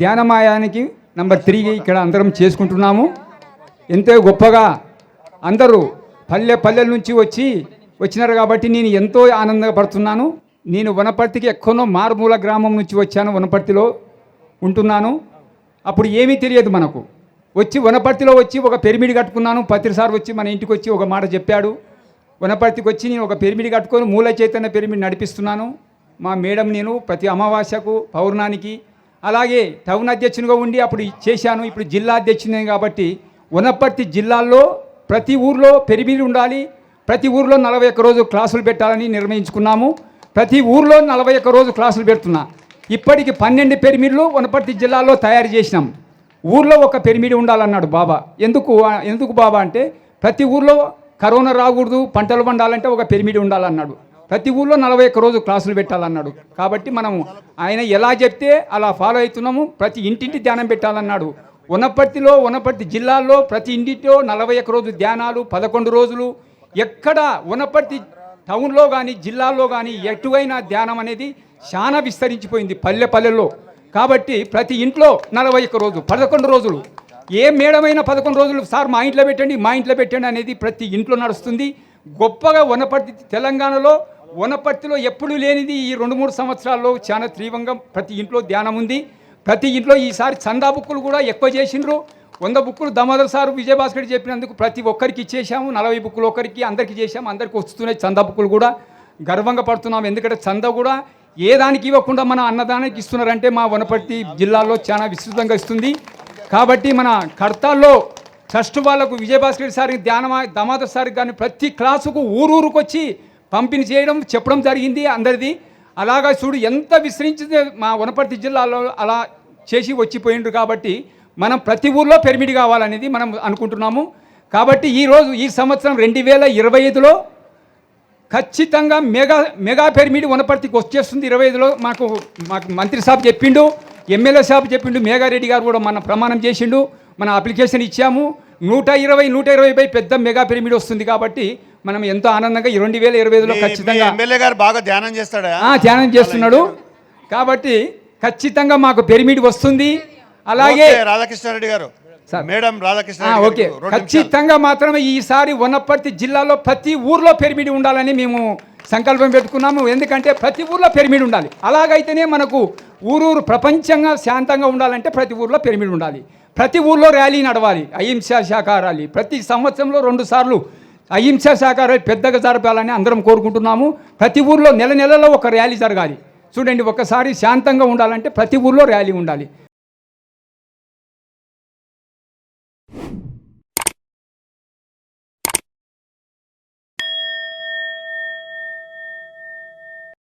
ధ్యానమాయానికి number three ఇక్కడ అందరం చేసుకుంటున్నాము. ఎంతో గొప్పగా అందరూ పల్లె పల్లెల నుంచి వచ్చి వచ్చినారు కాబట్టి నేను ఎంతో ఆనందపడుతున్నాను. నేను వనపర్తికి ఎక్కడో మారుమూల గ్రామం నుంచి వచ్చాను వనపర్తిలో ఉంటున్నాను. అప్పుడు ఏమీ తెలియదు మనకు. వచ్చి వనపర్తిలో వచ్చి ఒక పెరిమిడి కట్టుకున్నాను. పత్రిసారి వచ్చి మన ఇంటికి వచ్చి ఒక మాట చెప్పాడు. వనపర్తికి వచ్చి నేను ఒక పెరిమిడి కట్టుకొని మూల చైతన్య పెరిమిడి నడిపిస్తున్నాను. మా మేడం నేను ప్రతి అమావాస్యకు పౌర్ణానికి అలాగే టౌన్ అధ్యక్షునిగా ఉండి అప్పుడు చేశాను. ఇప్పుడు జిల్లా అధ్యక్షుని కాబట్టి ఉన్నప్పటి జిల్లాల్లో ప్రతి ఊర్లో పెరిమిడి ఉండాలి. ప్రతి ఊర్లో నలభై ఒక్క రోజు క్లాసులు పెట్టాలని నిర్ణయించుకున్నాము. ప్రతి ఊర్లో నలభై ఒక్క రోజు క్లాసులు పెడుతున్నా. ఇప్పటికి పన్నెండు పెరిమిడ్లు వనపర్తి జిల్లాలో తయారు చేసినాం. ఊర్లో ఒక పెరిమిడి ఉండాలన్నాడు బాబా. ఎందుకు ఎందుకు బాబా అంటే ప్రతి ఊర్లో కరోనా రాకూడదు పంటలు పండాలంటే ఒక పెరిమిడి ఉండాలన్నాడు. ప్రతి ఊళ్ళో నలభై ఒక్క రోజు క్లాసులు పెట్టాలన్నాడు. కాబట్టి మనము ఆయన ఎలా చెప్తే అలా ఫాలో అవుతున్నాము. ప్రతి ఇంటింటి ధ్యానం పెట్టాలన్నాడు. వనపర్తిలో వనపర్తి జిల్లాల్లో ప్రతి ఇంటిలో నలభై ఒక్క రోజు ధ్యానాలు పదకొండు రోజులు. ఎక్కడ వనపర్తి టౌన్లో కానీ జిల్లాల్లో కానీ ఎటువైనా ధ్యానం అనేది చాలా విస్తరించిపోయింది పల్లె పల్లెల్లో. కాబట్టి ప్రతి ఇంట్లో నలభై ఒక్క రోజు పదకొండు రోజులు. ఏ మేడమైన పదకొండు రోజులు సార్ మా ఇంట్లో పెట్టండి మా ఇంట్లో పెట్టండి అనేది ప్రతి ఇంట్లో నడుస్తుంది. గొప్పగా వనపర్తి తెలంగాణలో వనపర్తిలో ఎప్పుడు లేనిది ఈ రెండు మూడు సంవత్సరాల్లో చాలా తీవ్రంగా ప్రతి ఇంట్లో ధ్యానం ఉంది. ప్రతి ఇంట్లో ఈసారి చందా బుక్కులు కూడా ఎక్కువ చేసిండ్రు. వంద బుక్కులు దమోదర్ సార్ విజయభాస్కర్ చెప్పినందుకు ప్రతి ఒక్కరికి ఇచ్చేసాము నలభై బుక్కులు ఒకరికి అందరికి చేసాము అందరికి వస్తున్నాయి చందా బుక్కులు కూడా. గర్వంగా పడుతున్నాం. ఎందుకంటే చందా కూడా ఏ దానికి ఇవ్వకుండా మన అన్నదానానికి ఇస్తున్నారంటే మా వనపర్తి జిల్లాలో చాలా విస్తృతంగా ఇస్తుంది. కాబట్టి మన కర్తాల్లో ట్రస్ట్ వాళ్ళకు విజయభాస్కర్ సార్ ధ్యానం దమోదర్ సార్ కానీ ప్రతి క్లాసుకు ఊరూరుకొచ్చి వచ్చి పంపిణీ చేయడం చెప్పడం జరిగింది అందరిది. అలాగా చూడు ఎంత విస్తరించింది మా వనపర్తి జిల్లాలో అలా చేసి వచ్చిపోయిండ్రు కాబట్టి మనం ప్రతి ఊర్లో పెర్మిట్ కావాలనేది మనం అనుకుంటున్నాము. కాబట్టి ఈరోజు ఈ సంవత్సరం రెండు వేల ఇరవై ఐదులో ఖచ్చితంగా మెగా మెగా పెర్మిట్ వనపర్తికి వచ్చేస్తుంది. ఇరవై ఐదులో మాకు మాకు మంత్రి సాబ్ చెప్పిండు ఎమ్మెల్యే సాబ్ చెప్పిండు మేఘారెడ్డి గారు కూడా మన ప్రమాణం చేసిండు మన అప్లికేషన్ ఇచ్చాము. నూట ఇరవై నూట ఇరవై పై పెద్ద మెగా పిరమిడ్ వస్తుంది కాబట్టి మనం ఎంతో ఆనందంగా ఈ రెండు వేల ఇరవై ఐదులో ఖచ్చితంగా ఎమ్మెల్యే గారు బాగా ధ్యానం చేస్తాడా? ఆ, ధ్యానం చేస్తున్నాడు. కాబట్టి ఖచ్చితంగా మాకు పిరమిడ్ వస్తుంది. అలాగే రాధాకృష్ణారెడ్డి గారు. Madam Radhakrishna okay. ఖచ్చితంగా మాత్రమే ఈసారి వనపర్తి జిల్లాలో ప్రతి ఊర్లో పిరమిడ్ ఉండాలని మేము సంకల్పం పెట్టుకున్నాము. ఎందుకంటే ప్రతి ఊర్లో పిరమిడ్ ఉండాలి. అలాగైతేనే మనకు ఊరూరు ప్రపంచంగా శాంతంగా ఉండాలంటే ప్రతి ఊర్లో పిరమిడ్ ఉండాలి. ప్రతి ఊర్లో ర్యాలీ నడవాలి. అహింసా శాఖ ర్యాలీ. ప్రతి సంవత్సరంలో రెండు సార్లు అహింసా శాఖ పెద్దగా జరపాలని అందరం కోరుకుంటున్నాము. ప్రతి ఊర్లో నెల నెలలో ఒక ర్యాలీ జరగాలి. చూడండి ఒకసారి శాంతంగా ఉండాలంటే ప్రతి ఊర్లో ర్యాలీ ఉండాలి.